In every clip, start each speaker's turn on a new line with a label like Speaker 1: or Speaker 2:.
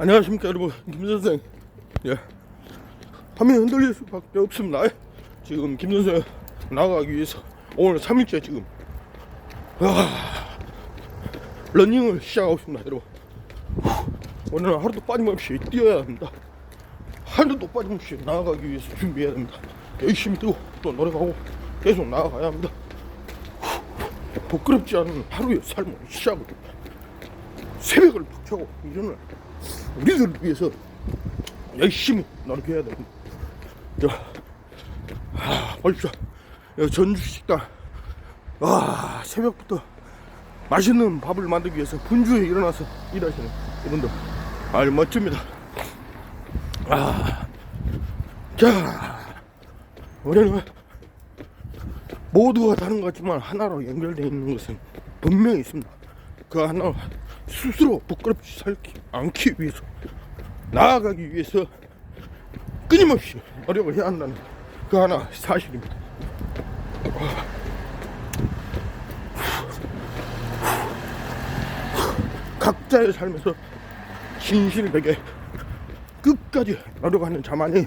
Speaker 1: 안녕하십니까 여러분. 김선생. 예. 화면이 흔들릴 수밖에 없습니다. 지금 김선생 나가기 위해서 오늘 3일째 지금 아, 러닝을 시작하고 있습니다 여러분. 오늘은 하루도 빠짐없이 뛰어야 합니다. 하루도 빠짐없이 나아가기 위해서 준비해야 됩니다. 열심히 뛰고 또 노력하고 계속 나아가야 합니다. 부끄럽지 않은 하루의 삶을 시작을 새벽을 푹 자고 일어나 우리들을 위해서 열심히 노력해야. 자, 아, 여기 전주식당 와 새벽부터 맛있는 밥을 만들기 위해서 분주에 일어나서 일하시는 이분들 아주 멋집니다. 아, 자, 우리는 모두가 다른 것 같지만 하나로 연결되어 있는 것은 분명히 있습니다. 그 하나 스스로 부끄럽지 살기 않기 위해서 나아가기 위해서 끊임없이 노력을 해야 한다는 그 하나 사실입니다. 각자의 삶에서 진실되게 끝까지 노력하는 자만이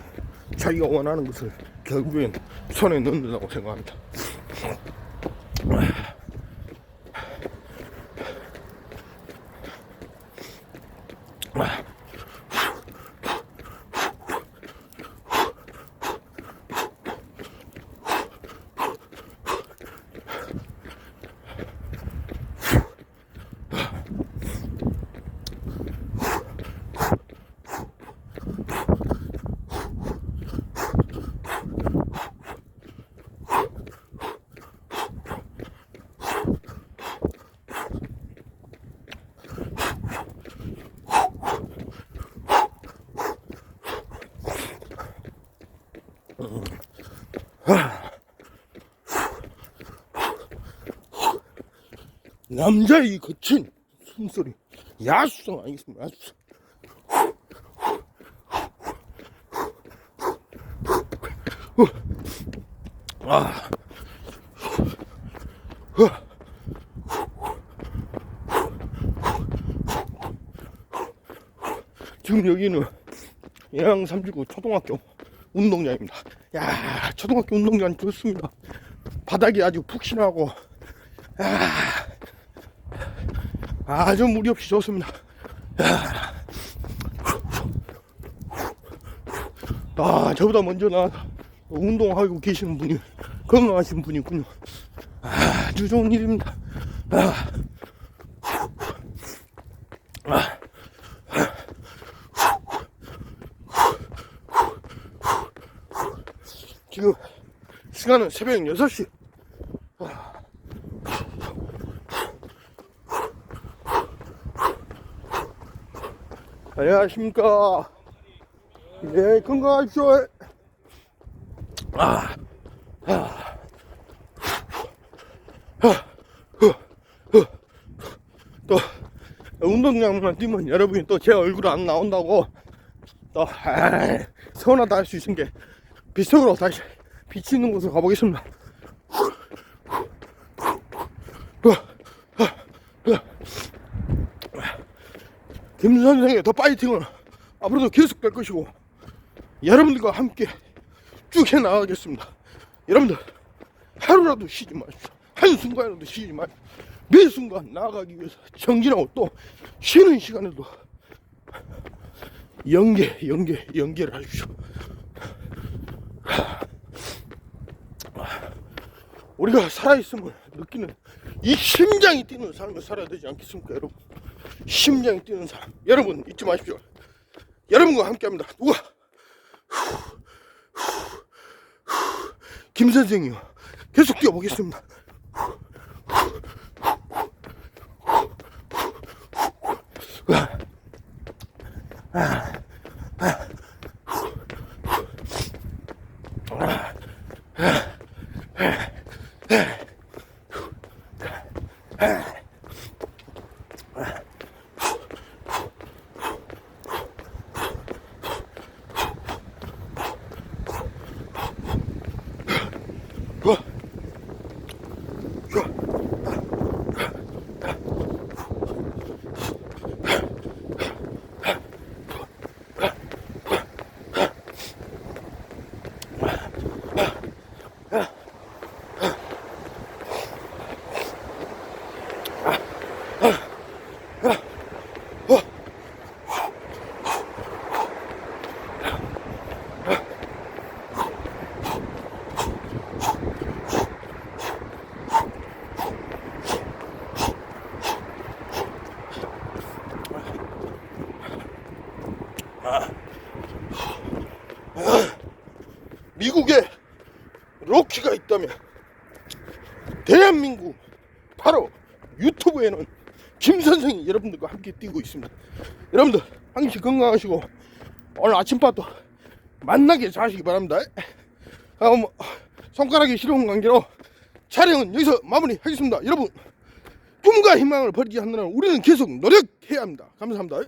Speaker 1: 자기가 원하는 것을 결국엔 손에 넣는다고 생각합니다. 남자의 거친 숨소리. 야수성 아니겠습니까? 야수성. 아. 지금 여기는 양양 삼지구 초등학교 운동장입니다. 야 초등학교 운동장 좋습니다. 바닥이 아주 푹신하고 야, 아주 무리 없이 좋습니다. 야. 아, 저보다 먼저 나 운동하고 계시는 분이 건강하신 분이군요. 아주 좋은 일입니다. 아. 아. 지금 시간은 새벽 6시. 안녕하십니까. 예, 건강하십시오. 아, 아. 또, 운동장만 뛰면 여러분이 또 제 얼굴 안 나온다고 또, 아이, 서운하다 할 수 있는 게 비석으로 다시 비치는 곳으로 가보겠습니다. 김 선생의 더 파이팅은 앞으로도 계속 될 것이고 여러분들과 함께 쭉 해나가겠습니다. 여러분들 하루라도 쉬지 마십시오. 한순간이라도 쉬지 마십시오. 매 순간 나아가기 위해서 정진하고 또 쉬는 시간에도 연계, 연계, 연계를 하십시오. 우리가 살아있음을 느끼는 이 심장이 뛰는 삶을 살아야 되지 않겠습니까, 여러분? 심장이 뛰는 사람. 여러분, 잊지 마십시오. 여러분과 함께 합니다. 누가? 김 선생이요. 계속 뛰어보겠습니다. Go. 미국에 로키가 있다면 대한민국 바로 유튜브에는 김 선생이 여러분들과 함께 뛰고 있습니다. 여러분들 항시 건강하시고 오늘 아침밥도 만나게 자시기 바랍니다. 아, 뭐, 손가락이 시려운 관계로 촬영은 여기서 마무리하겠습니다. 여러분 꿈과 희망을 버리지 않는 한 우리는 계속 노력해야 합니다. 감사합니다.